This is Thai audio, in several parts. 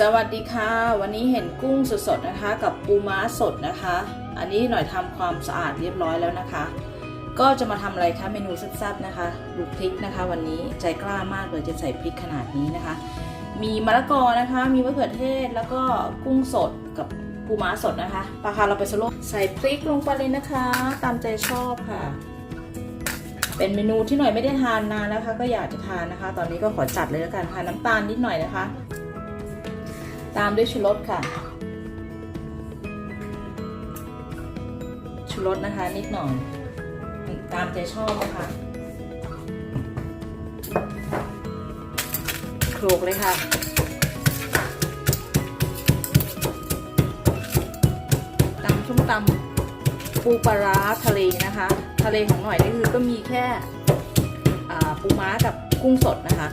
สวัสดีค่ะ วันนี้เห็นกุ้งสดๆนะคะ กับปูม้าสดนะคะ อันนี้หน่อยทำความสะอาดเรียบร้อยแล้วนะคะ ก็จะมาทำอะไรคะเมนูแซ่บๆนะคะลูกพริกนะคะ วันนี้ใจกล้ามากเลยจะใส่พริกขนาดนี้นะคะ มีมะละกอนะคะ มีมะเขือเทศแล้วก็กุ้งสดกับปูม้าสดนะคะปลาคาเราไปสโลใส่พริกลงไปเลยนะคะ ตามใจชอบค่ะ เป็นเมนูที่หน่อยไม่ได้ทานนานแล้วคะ ก็อยากจะทานนะคะ ตอนนี้ก็ขอจัดเลยแล้วกันค่ะน้ำตาลนิดหน่อยนะคะ ตามด้วยชูรสค่ะ ชูรสนะคะนิดหน่อย ตามใจชอบนะคะโขลกเลยค่ะตำส้มตำปูปลาร้าทะเลนะคะ ทะเลของหน่อยนี่คือก็มีแค่ปูม้ากับกุ้งสดนะคะ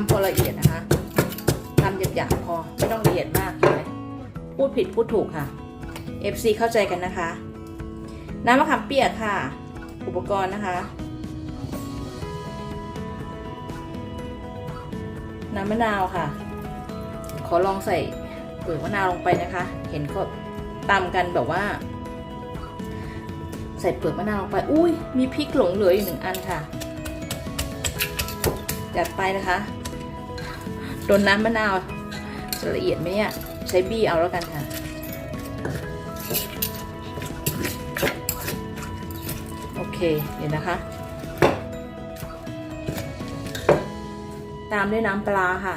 ำพอละเอียดนะคะตำหยาบๆพอไม่ต้องละเอียดมากใช่ไหมพูดผิดพูดถูกค่ะ FC เข้าใจกันนะคะ น้ำมะขามเปียกค่ะ อุปกรณ์นะคะ น้ำมะนาวค่ะ ขอลองใส่เปลือกมะนาวลงไปนะคะ เห็นเขาตำกันแบบว่า ใส่เปลือกมะนาวลงไป อุ้ยมีพริกหลงเหลืออยู่หนึ่งอันค่ะจัดไปนะคะ โดนน้ำมะนาวจะละเอียดไหมเนี่ยใช้บี้เอาแล้วกันค่ะ โอเค เดี๋ยวนะคะ ตามด้วยน้ำปลาค่ะ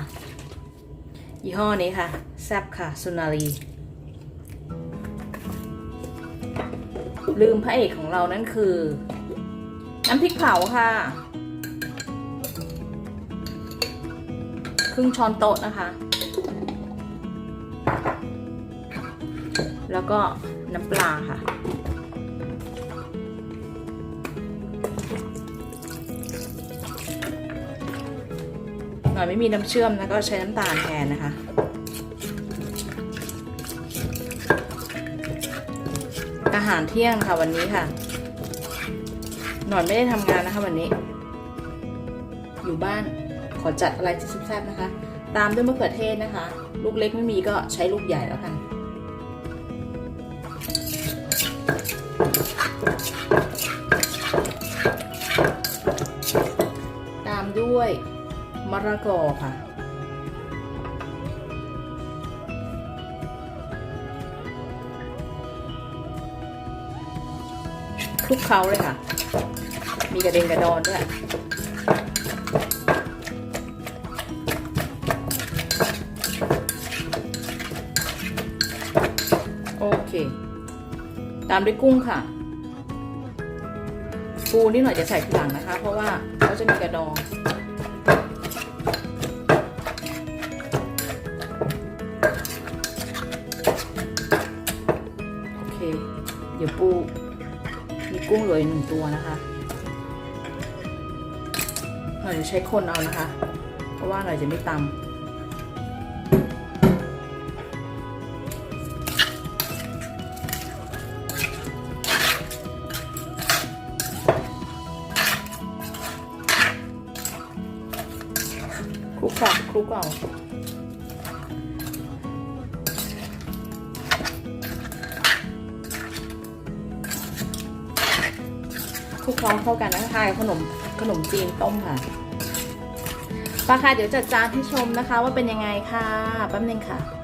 ยี่ห้อนี้ค่ะ แซบค่ะ สุนารี ลืมพระเอกของเรานั่นคือ น้ำพริกเผาค่ะ รึ่งช้อนโต๊ะนะคะ แล้วก็น้ำปลาค่ะ หน่อยไม่มีน้ำเชื่อมนะก็ใช้น้ำตาลแทนนะคะอาหารเที่ยงค่ะวันนี้ค่ะ หน่อยไม่ได้ทำงานนะคะวันนี้ อยู่บ้าน อจัดอะไรที่แซ่บๆนะคะ ตามด้วยมะเขือเทศนะคะ ลูกเล็กไม่มีก็ใช้ลูกใหญ่แล้วกันตามด้วยมะระกอค่ะ คลุกเคล้าเลยค่ะ มีกระเด็นกระดอนด้วยามด้วยกุ้งค่ะ ปูนี่หน่อยจะใส่ทีหลังนะคะ เพราะว่าเขาจะมีกระดอง โอเค เดี๋ยวปู มีกุ้งเหลือหนึ่งตัวนะคะหน่อยจะใช้คนเอานะคะ เพราะว่าหน่อยจะไม่ตำ คลุกค่ะคลุกเอาคลุกเคล้าเข้ากันนะคะขนมขนมจีนต้มค่ะปลาค่ะเดี๋ยวจัดจานให้ชมนะคะว่าเป็นยังไงค่ะแป๊บนึงค่ะ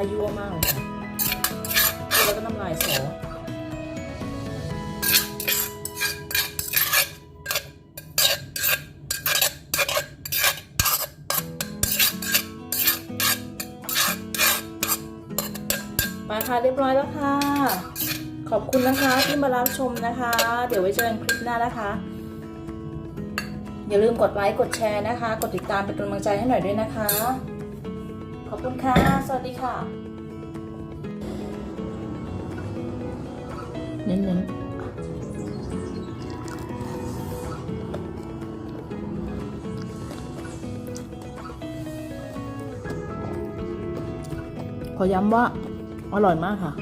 ายั่วมากเลยค่ะแล้วก็น้ำลายสอไปค่ะเรียบร้อยแล้วค่ะ ขอบคุณนะคะที่มารับชมนะคะ เดี๋ยวไว้เจอกันคลิปหน้านะคะ อย่าลืมกดไลค์กดแชร์นะคะ กดติดตามเป็นกำลังใจให้หน่อยด้วยนะคะ คุณค่ะ สวัสดีค่ะ เน้นๆขอย้ำว่าอร่อยมากค่ะ